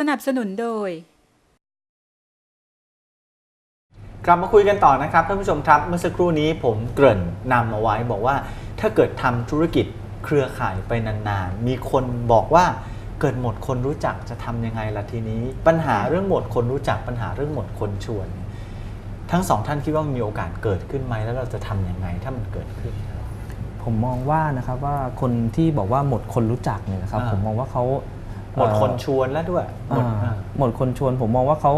สนับสนุนโดย กลับมาคุยกันต่อนะครับท่านผู้ชมครับ เมื่อสักครู่นี้ผมเกริ่นนำเอาไว้บอกว่า ถ้าเกิดทำธุรกิจเครือข่ายไปนานๆ มีคนบอกว่าเกิดหมดคนรู้จักจะทำยังไงล่ะทีนี้ ปัญหาเรื่องหมดคนรู้จักปัญหาเรื่องหมดคนชวน ทั้งสองท่านคิดว่ามีโอกาสเกิดขึ้นไหมแล้วเราจะทำยังไงถ้ามันเกิดขึ้น ผมมองว่านะครับว่าคนที่บอกว่าหมดคนรู้จักเนี่ยนะครับ อ่า ผมมองว่าเขา หมดคนเอ่อชวนแล้วด้วยหมดอ่าอ่าหมดคนชวนผมมองว่าเขา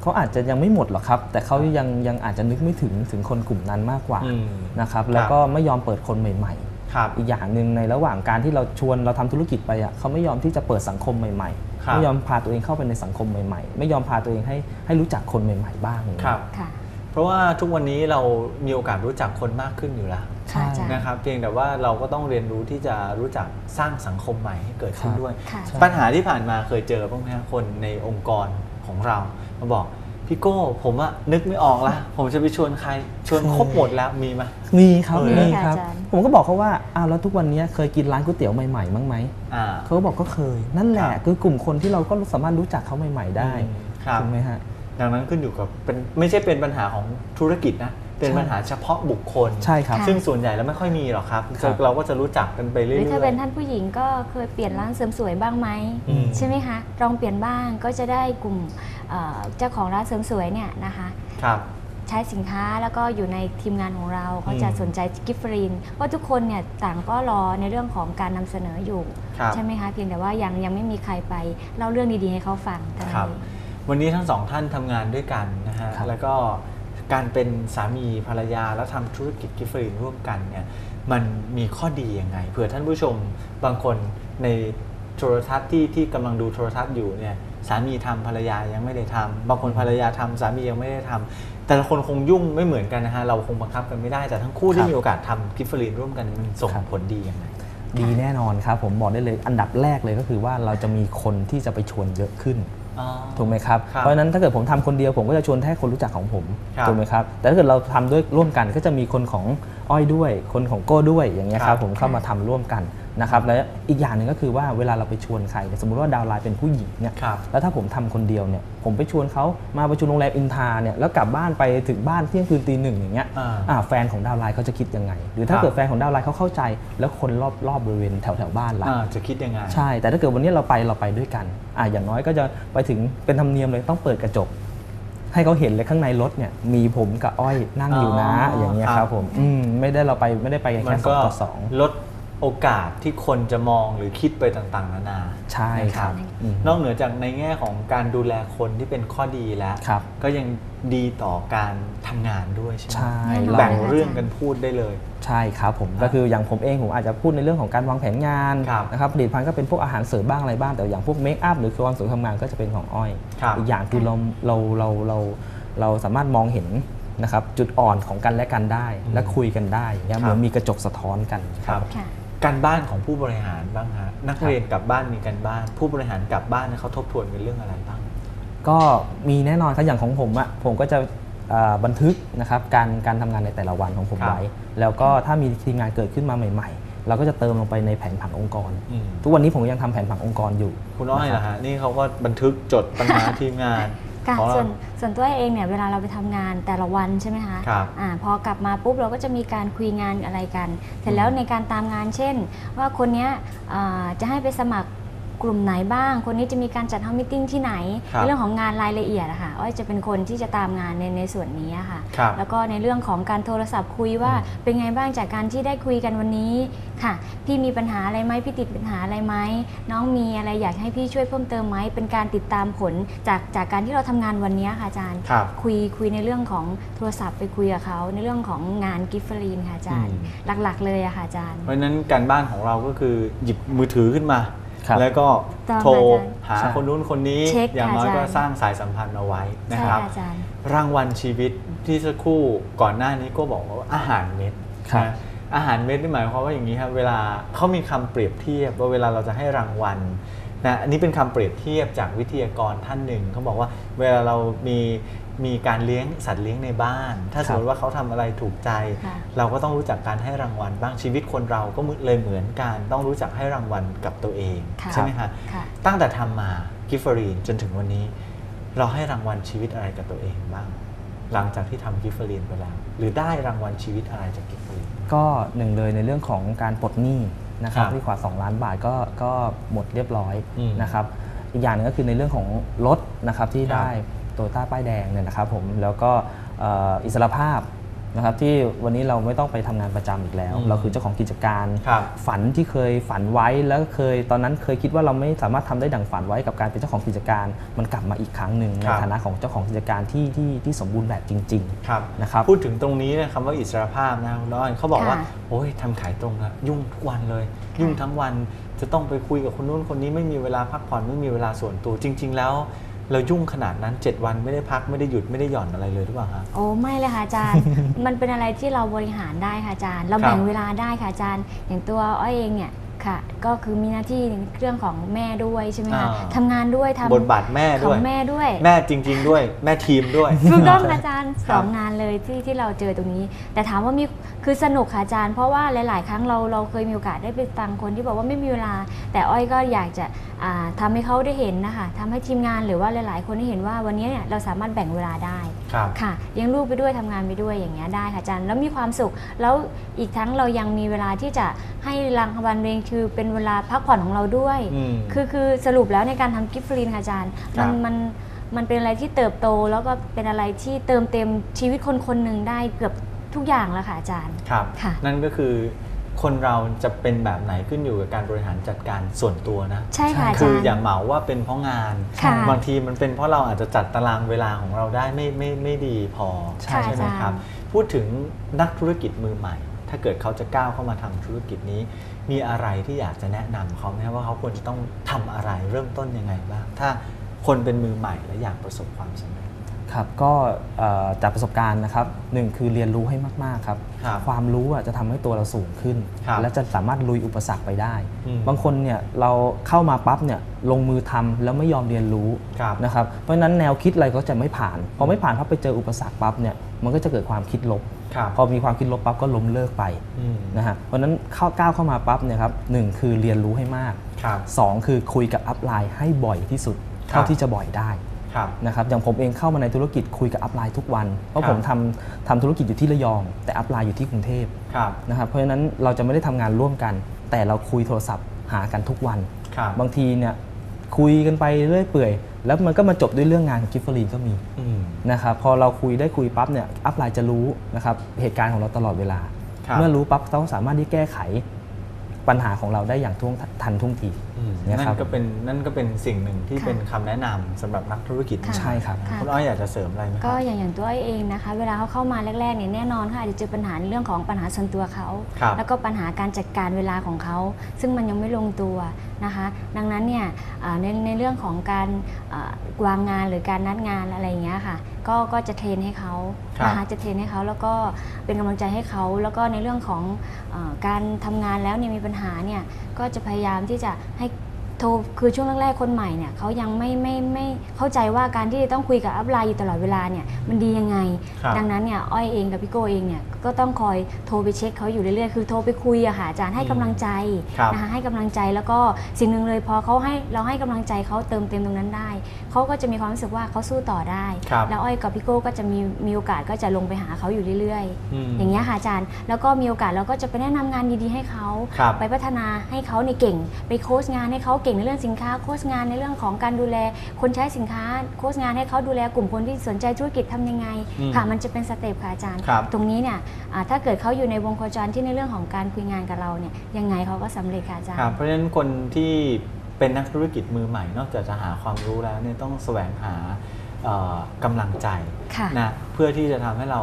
เขาอาจจะยังไม่หมดหรอกครับ แต่เขายังยังอาจจะนึกไม่ถึงถึงคนกลุ่มนั้นมากกว่าอืมนะครับแล้วก็ไม่ยอมเปิดคนใหม่ครับๆอีกอย่างหนึ่งในระหว่างการที่เราชวนเราทำธุรกิจไปอะเขาไม่ยอมที่จะเปิดสังคมใหม่ครับๆไม่ยอมพาตัวเองเข้าไปในสังคมใหม่ ๆ ไม่ยอมพาตัวเองให้ให้รู้จักคนใหม่ ๆ บ้างอย่างคเงี้ยรับค่ะเพราะว่าทุกวันนี้เรามีโอกาสรู้จักคนมากขึ้นอยู่แล้ว ค่ะอาจารย์ นะครับเพียงแต่ว่าเราก็ต้องเรียนรู้ที่จะรู้จักสร้างสังคมใหม่ให้เกิดขึ้นครับด้วย ค่ะ ปัญหาที่ผ่านมาเคยเจอบ้างไหมครับคนในองค์กรของเรา มาบอกพี่โก้ผมอะนึกไม่ออกละผมจะไปชวนใครชวนครบหมดแล้วมีไหม มีครับเออ มีครับค่ะอาจารย์ ผมก็บอกเขาว่าอ้าวแล้วทุกวันนี้เคยกินร้านก๋วยเตี๋ยวใหม่ๆบ้างไหมอ่า เขาก็บอกก็เคย นั่นแหละครับคือกลุ่มคนที่เราก็สามารถรู้จักเขาใหม่ ๆ ได้อืมครับ ถูกไหมฮะ ดังนั้นขึ้นอยู่กับเป็นไม่ใช่เป็นปัญหาของธุรกิจนะ เป็นใช่ปัญหาเฉพาะบุคคล ใช่ครับค่ะซึ่งส่วนใหญ่แล้วไม่ค่อยมีหรอกครับ ครับ เราก็จะรู้จักกันไปหเรื่รืออยถ้าเป็นๆ ท่านผู้หญิงก็เคยเปลี่ยนร้านเสริมสวยบ้างไหมอืม ใช่ไหมคะลองเปลี่ยนบ้างก็จะได้กลุ่มเอ่อเจ้าของร้านเสริมสวยเนี่ยนะคะ ครับ ใช้สินค้าแล้วก็อยู่ในทีมงานของเราเขาจะอืมสนใจกิฟต์ฟรีนเพราะทุกคนเนี่ยต่างก็รอในเรื่องของการนำเสนออยู่ ครับ ใช่ไหมคะเพียงแต่ว่ายังยังไม่มีใครไปเล่าเรื่องดีๆให้เขาฟังเท่านั้นครับเอง วันนี้ทั้งสองท่านทำงานด้วยกันนะฮะ ครับ แล้วก็ การเป็นสามีภรรยาแล้วทำธุรกิจกิฟต์ฟรีนร่วมกันเนี่ยมันมีข้อดียังไงเผื่อท่านผู้ชมบางคนในโทรทัศน์ที่ที่กำลังดูโทรทัศน์อยู่เนี่ยสามีทำภรรยายังไม่ได้ทำบางคนภรรยาทำสามียังไม่ได้ทำแต่ละคนคงยุ่งไม่เหมือนกันนะฮะเราคงบังคับกันไม่ได้แต่ทั้งคู่ที่มีโอกาสทำกิฟต์ฟรีนร่วมกันมันส่งผลดียังไงดีแน่นอนครับผมบอกได้เลยอันดับแรกเลยก็คือว่าเราจะมีคนที่จะไปชวนเยอะขึ้นอ๋อ ถูกไหมครับครับ เพราะฉะนั้นถ้าเกิดผมทำคนเดียวผมก็จะชวนแค่คนรู้จักของผมครับถูกไหมครับแต่ถ้าเกิดเราทำด้วยร่วมกันก็จะมีคนของอ้อยด้วย คนของโก้ด้วยอย่างเงี้ยคครัรับบผมเข้ามาทำร่วมกัน นะครับและอีกอย่างหนึ่งก็คือว่าเวลาเราไปชวนใครเนี่ยสมมติว่าดาวน์ไลน์เป็นผู้หญิงเนี่ยครับ แล้วถ้าผมทำคนเดียวเนี่ยผมไปชวนเขามาประชุมโรงแรมอินทาเนี่ยแล้วกลับบ้านไปถึงบ้านเที่ยงคืนตีหนึ่งอย่างเงี้ยอ่าอ่าแฟนของดาวน์ไลน์เขาจะคิดยังไง หรือถ้าครับ เกิดแฟนของดาวน์ไลน์เขาเข้าใจ แล้วคนรอบรอบบริเวณแถวแถวๆบ้านล่ะอ่าจะคิดยังไง ใช่ แต่ถ้าเกิดวันนี้เราไปเราไปด้วยกัน อ่าอย่างน้อยก็จะไปถึงเป็นธรรมเนียมเลยต้องเปิดกระจก ให้เขาเห็นเลยข้างในรถเนี่ย มีผมกับอ้อยนั่งอยู่นะ อ๋อออย่างเงี้ยครับครับผม อืมไม่ได้เราไปไม่ได้ไปกันมัแค่นสอก็งต่อสอง ลด โอกาสที่คนจะมองหรือคิดไปต่างๆ นานาใช่นะครับอืมนอกเหนือจากในแง่ของการดูแลคนที่เป็นข้อดีแล้วครับก็ยังดีต่อการทำงานด้วยใช่ไหมใช่แน่นอนแบ่งค่ะเรื่องกันพูดได้เลย ใช่ครับผมก็คืออย่างผมเองผมอาจจะพูดในเรื่องของการวางแผนงานครับนะครับผลิตภัณฑ์ก็เป็นพวกอาหารเสริมบ้างอะไรบ้างแต่อย่างพวกเมคอัพหรือความสวยความงามก็จะเป็นของอ้อยครับอีกอย่างคือเราเราเราเราเราสามารถมองเห็นนะครับจุดอ่อนของกันและกันได้อืมและคุยกันได้อย่างเงี้ยครับเหมือนมีกระจกสะท้อนกันครับค่ะ การบ้านของผู้บริหารบ้างฮะนักเรียนกลับบ้านมีการบ้าน ผู้บริหารกลับบ้านเนี่ยเขาทบทวนกันเรื่องอะไรบ้าง ก็มีแน่นอนครับอย่างของผมอะผมก็จะเอ่อบันทึกนะครับการการทำงานในแต่ละวันของผมครับไว้ แล้วก็ถ้ามีทีมงานเกิดขึ้นมาใหม่ ๆ เราก็จะเติมลงไปในแผนผังองค์กรอืมทุกวันนี้ผมยังทำแผนผังองค์กรอยู่ คุณอ้อยนะนะครัฮะบนี่เขาก็บันทึกจดปัญหาทีมงาน ค่ะของเรา ส่วนส่วนตัวเองเนี่ยเวลาเราไปทำงานแต่ละวันใช่ไหมคะครับอ่าพอกลับมาปุ๊บเราก็จะมีการคุยงานอะไรกัน เสร็จแล้วในการตามงานเช่น ว่าคนเนี้ยอ่าจะให้ไปสมัคร กลุ่มไหนบ้าง คนนี้จะมีการจัดเฮามิทติ้งที่ไหนครับในเรื่องของงานรายละเอียดอะค่ะอ้อยจะเป็นคนที่จะตามงานในในส่วนนี้อะค่ะ ครับแล้วก็ในเรื่องของการโทรศัพท์คุยว่าอืมเป็นไงบ้างจากการที่ได้คุยกันวันนี้ค่ะ พี่มีปัญหาอะไรไหมพี่ติดปัญหาอะไรไหมน้องมีอะไรอยากให้พี่ช่วยเพิ่มเติมไหมเป็นการติดตามผลจากจากการที่เราทำงานวันนี้ค่ะอาจารย์ ครับ คุยคุยในเรื่องของโทรศัพท์ไปคุยกับเขาในเรื่องของงานกิฟต์ลีนค่ะอาจารย์ อืม หลักๆ เลยอะค่ะอาจารย์ เพราะฉะนั้นการบ้านของเราก็คือหยิบมือถือขึ้นมาครับ แล้วก็ตามโทรอาจารย์หาใช่คนนู้นคนนี้เช็คอย่างน้อยค่ะก็อาจารย์สร้างสายสัมพันธ์เอาไว้นะใช่ครับค่ะอาจารย์รางวัลชีวิตที่สักครู่ก่อนหน้านี้ก็บอกว่าอาหารเม็ดครับนะอาหารเม็ดนี่หมายความว่าอย่างนี้ครับเวลาเขามีคำเปรียบเทียบว่าเวลาเราจะให้รางวัล นะอันนี้เป็นคำเปรียบเทียบจากวิทยากรท่านหนึ่งเขาบอกว่าเวลาเรามีมีการเลี้ยงสัตว์เลี้ยงในบ้าน ถ้าสมมติว่าเขาทำอะไรถูกใจค่ะเราก็ต้องรู้จักการให้รางวัลบ้างชีวิตคนเราก็เลยเหมือนกันต้องรู้จักให้รางวัลกับตัวเองค่ะใช่ไหมคะค่ะตั้งแต่ทำมากิฟเฟอรีนจนถึงวันนี้ เราให้รางวัลชีวิตอะไรกับตัวเองบ้าง หลังจากที่ทำกิฟเฟอรีนไปแล้วหรือได้รางวัลชีวิตอะไรจากกิฟเฟอรีนก็หนึ่งเลยในเรื่องของการปลดหนี้นะครับครับที่กว่า 2 ล้านบาทก็ก็หมดเรียบร้อยอืมนะครับอีกอย่างหนึงก็คือในเรื่องของรถนะครับที่ครับได้โตโยต้าป้ายแดงเนี่ยนะครับผมแล้วก็เอ่ออิสรภาพ นะครับที่วันนี้เราไม่ต้องไปทำงานประจำอีกแล้วอืมเราคือเจ้าของกิจการครับฝันที่เคยฝันไว้แล้วเคยตอนนั้นเคยคิดว่าเราไม่สามารถทำได้ดังฝันไว้กับการเป็นเจ้าของกิจการ มันกลับมาอีกครั้งหนึ่งในครับฐานะของเจ้าของกิจการที่ที่ที่สมบูรณ์แบบจริงครับนะครับพูดถึงตรงนี้นะคำว่าอิสรภาพนะคุณอ้อยเขาบอกว่าค่ะโอ้ยทำขายตรงอะยุ่งทุกวันเลย ยุ่งทั้งวันจะต้องไปคุยกับคนนู้นคนนี้ไม่มีเวลาพักผ่อนไม่มีเวลาส่วนตัวจริง ๆ แล้ว เรายุ่งขนาดนั้น 7 วันไม่ได้พักไม่ได้หยุดไม่ได้หย่อนอะไรเลยหรือเปล่าคะ โอ้ไม่เลยค่ะอาจารย์ มันเป็นอะไรที่เราบริหารได้ค่ะอาจารย์ เราแบ่งเวลาได้ค่ะอาจารย์ อย่างตัวอ้อยเองเนี่ย ค่ะ ก็คือมีหน้าที่ในเรื่องของแม่ด้วยใช่ไหมคะอ่า ทำงานด้วยทำบทบาทแม่ขด้อวย งแม่ด้วยแม่จริง ๆ ด้วย แม่ทีมด้วย ถูกต้องค่ะอาจารย์คสรับองงานเลยที่ที่เราเจอตรงนี้ แต่ถามว่ามีคือสนุกค่ะอาจารย์ เพราะว่าหลาย ๆ ครั้งเราเราเคยมีโอกาสได้ไปฟังคนที่บอกว่าไม่มีเวลา แต่อ้อยก็อยากจะอ่าทำให้เขาได้เห็นนะคะทำให้ทีมงานหรือว่าหลาย ๆ คนได้เห็นว่าวันนี้เนี่ยเราสามารถแบ่งเวลาได้ ครับ ค่ะเลี้ยงลูกไปด้วยทำงานไปด้วยอย่างเงี้ยได้ค่ะอาจารย์แล้วมีความสุข แล้วอีกทั้งเรายังมีเวลาที่จะให้รางวัลเองคือเป็นเวลาพักผ่อนของเราด้วย อืม คือคือสรุปแล้วในการทำกิฟต์ฟรีนค่ะอาจารย์ ครัมับมันมันเป็นอะไรที่เติบโตแล้วก็เป็นอะไรที่เติมเต็มชีวิตคนคนหนึ่งได้เกือบทุกอย่างแล้วค่ะอาจารย์ ครับ ค่ะ นั่นก็คือคนเราจะเป็นแบบไหนขึ้นอยู่กับการบริหารจัดการส่วนตัวนะ ใช่ค่ะอาคืจาอรย์ อย่าเหมาว่าเป็นเพราะงาน ค่ะ บางทีมันเป็นเพราะเราอาจจะจัดตารางเวลาของเราได้ไม่ไม่ไม่ดีพอใช่ไหมครับอาจารย์พูดถึงนักธุรกิจมือใหม่ ถ้าเกิดเขาจะก้าวเข้ามาทำธุรกิจนี้ มีอะไรที่อยากจะแนะนำเขาไหมครับว่าเขาควรจะต้องทำอะไรเริ่มต้นยังไงบ้าง ถ้าคนเป็นมือใหม่และอยากประสบความสำเร็จครับก็เอ่อจากประสบการณ์นะครับหนึ่งคือเรียนรู้ให้มาก ๆ ครับครับความรู้อะจะทำให้ตัวเราสูงขึ้นครับและจะสามารถลุยอุปสรรคไปได้อืมบางคนเนี่ยเราเข้ามาปั๊บเนี่ยลงมือทำแล้วไม่ยอมเรียนรู้ครับนะครับเพราะฉะนั้นแนวคิดอะไรก็จะไม่ผ่านพอไม่ผ่านพับไปเจออุปสรรคปั๊บเนี่ยมันก็จะเกิดความคิดลบครับ พอมีความคิดลบปั๊บก็ล้มเลิกไปอืมนะฮะเพราะฉะนั้นเข้าก้าวเข้ามาปั๊บเนี่ยครับหนึ่งคือเรียนรู้ให้มากครับสองคือคุยกับอัพไลน์ให้บ่อยที่สุดครับเท่าที่จะบ่อยได้ครับนะครับอย่างผมเองเข้ามาในธุรกิจคุยกับอัพไลน์ทุกวัน เพราะครับผมทำทำธุรกิจอยู่ที่ระยอง แต่อัพไลน์อยู่ที่กรุงเทพครับนะครับเพราะฉะนั้นเราจะไม่ได้ทำงานร่วมกัน แต่เราคุยโทรศัพท์หากันทุกวันครับบางทีเนี่ย คุยกันไปเรื่อยเปื่อย แล้วมันก็มาจบด้วยเรื่องงานของกิฟเฟอรีนก็มีอืมนะครับพอเราคุยได้คุยปั๊บเนี่ยอัพไลน์จะรู้นะครับเหตุการณ์ของเราตลอดเวลาครับเมื่อรู้ปั๊บเขาสามารถที่แก้ไขปัญหาของเราได้อย่างท่วงทันท่วงทีอืมเนี่ยนั่ครับนก็เป็นนั่นก็เป็นสิ่งหนึ่งที่ค่ะเป็นคำแนะนำสำหรับนักธุรกิจค่ะใช่ครับค่ะคุณอ้อยอยากจะเสริมอะไรไหมคก็รับอย่างอย่างตัวอ้อยเองนะคะ เวลาเขาเข้ามาแรกๆเนี่ยแน่นอนค่ะอาจจะเจอปัญหาในเรื่องของปัญหาส่วนตัวเขาครับแล้วก็ปัญหาการจัดการเวลาของเขา ซึ่งมันยังไม่ลงตัวนะคะ ดังนั้นเนี่ยอ่าในในเรื่องของการอ่าวางงานหรือการนัดงานอะไรอย่างเงี้ยค่ะก็ก็จะเทรนให้เขาครับนะคะจะเทรนให้เขาแล้วก็เป็นกำลังใจให้เขา แล้วก็ในเรื่องของอาการทำงานแล้วเนี่ยมีปัญหาเนี่ยก็จะพยายามที่จะให้ โทรคือช่วงแรกๆคนใหม่เนี่ยเขายังไม่ไม่ไม่เข้าใจว่าการที่จะต้องคุยกับอัพไลน์อยู่ตลอดเวลาเนี่ยมันดียังไง ครับดังนั้นเนี่ยอ้อยเองกับพี่โก้เองเนี่ยก็ต้องคอยโทรไปเช็คเขาอยู่เรื่อยๆ คือโทรไปคุยอะค่ะอาจารย์ให้กำลังใจครับ นะคะให้กำลังใจแล้วก็สิ่งหนึ่งเลยพอเขาให้เราให้กำลังใจเขาเติมเต็มตรงนั้นได้เขาก็จะมีความรู้สึกว่าเขาสู้ต่อได้ ครับแล้วอ้อยกับพี่โก้ก็จะมีมีโอกาสก็จะลงไปหาเขาอยู่เรื่อยๆอืมอย่างเงี้ยค่ะอาจารย์ แล้วก็มีโอกาสเราก็จะไปแนะนำงานดีๆให้เขา ครับ ไปพัฒนาให้เขาในเก่ง ไปโค้ชงานให้เขาเก่งในเรื่องสินค้าโค้ชงานในเรื่องของการดูแลคนใช้สินค้าโค้ชงานให้เขาดูแลกลุ่มคนที่สนใจธุรกิจทำยังไงอืมค่ะมันจะเป็นสเต็ปค่ะอาจารย์ครับตรงนี้เนี่ยอ่าถ้าเกิดเขาอยู่ในวงโคจรที่ในเรื่องของการคุยงานกับเราเนี่ยยังไงเขาก็สำเร็จค่ะอาจารครับย์เพราะฉะนั้นคนที่เป็นนักธุรกิจมือใหม่ นอกจากจะหาความรู้แล้วเนี่ยต้องแสวงหาเอ่อกำลังใจค่ะนะเพื่อที่จะทำให้เรา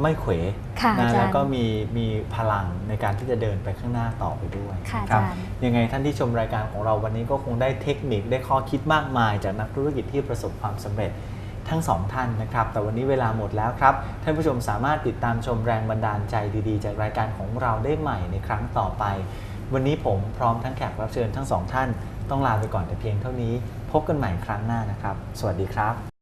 ไม่เขวค่ะนะอาจารย์แล้วก็มีมีพลังในการที่จะเดินไปข้างหน้าต่อไปด้วยค่ะครัอาจารย์ยังไงท่านที่ชมรายการของเราวันนี้ก็คงได้เทคนิคได้ข้อคิดมากมาย จากนักธุรกิจที่ประสบความสำเร็จทั้งสองท่านนะครับ แต่วันนี้เวลาหมดแล้วครับ ท่านผู้ชมสามารถติดตามชมแรงบันดาลใจดีๆ จากรายการของเราได้ใหม่ในครั้งต่อไป วันนี้ผมพร้อมทั้งแขกรับเชิญทั้งสองท่าน ต้องลาไปก่อนแต่เพียงเท่านี้ พบกันใหม่ครั้งหน้านะครับ สวัสดีครับ